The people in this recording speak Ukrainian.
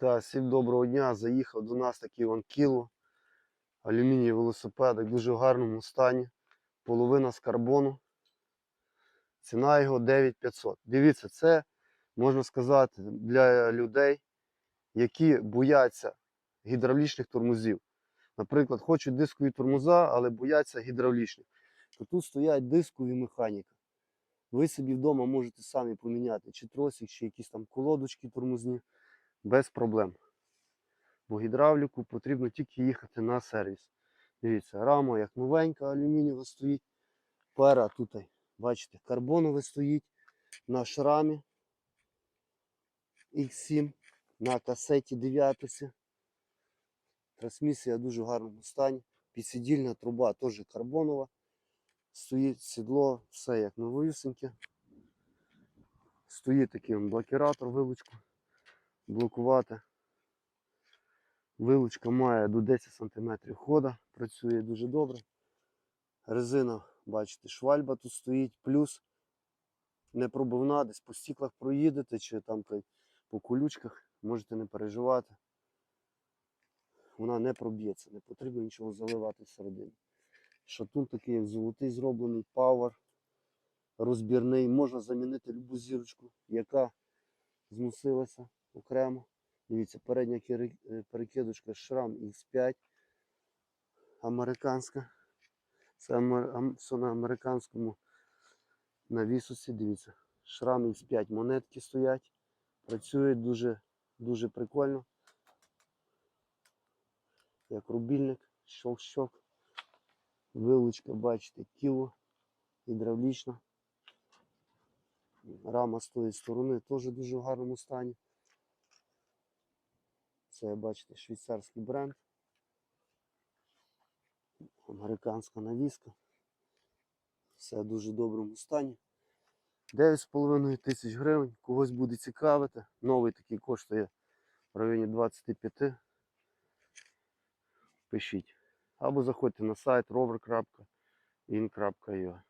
Та, всім доброго дня. Заїхав до нас такий вон кіло. Алюмінієвий велосипедик в дуже гарному стані. Половина з карбону. Ціна його 9500. Дивіться, це можна сказати для людей, які бояться гідравлічних тормозів. Наприклад, хочуть дискові тормоза, але бояться гідравлічних. То тут стоять дискові механіка. Ви собі вдома можете самі поміняти чи тросик, чи якісь там колодочки тормозні без проблем. Бо гідравліку потрібно тільки їхати на сервіс. Дивіться, рама як новенька, алюмінієва стоїть. Пера тут, бачите, карбонове стоїть на шрамі X7 на касеті 9. Трансмісія в дуже гарному стані. Підсидільна труба теж карбонова. Стоїть сідло, все як новісіньке. Стоїть такий блокіратор, вилучку блокувати. Вилучка має до 10 см хода, працює дуже добре. Резина, бачите, швальба тут стоїть, плюс не пробивна, десь по стіклах проїдете чи там по- колючках, можете не переживати. Вона не проб'ється, не потрібно нічого заливати всередині. Шатун такий, як золотий зроблений, пауер, розбірний. Можна замінити любу зірочку, яка зносилася окремо. Дивіться, передня е, перекидочка шрам X5 американська. Це все на американському навісусі. Дивіться, шрам X5 монетки стоять. Працюють дуже, дуже прикольно. Як рубільник, щок-щок. Вилучка, бачите, кіло гідравлічна. Рама з тої сторони теж в дуже гарному стані. Це, бачите, швейцарський бренд. Американська навіска. Все в дуже доброму стані. 9,5 тисяч гривень. Когось буде цікавити. Новий такий коштує в районі 25. Пишіть. Або заходьте на сайт rover.in.ua.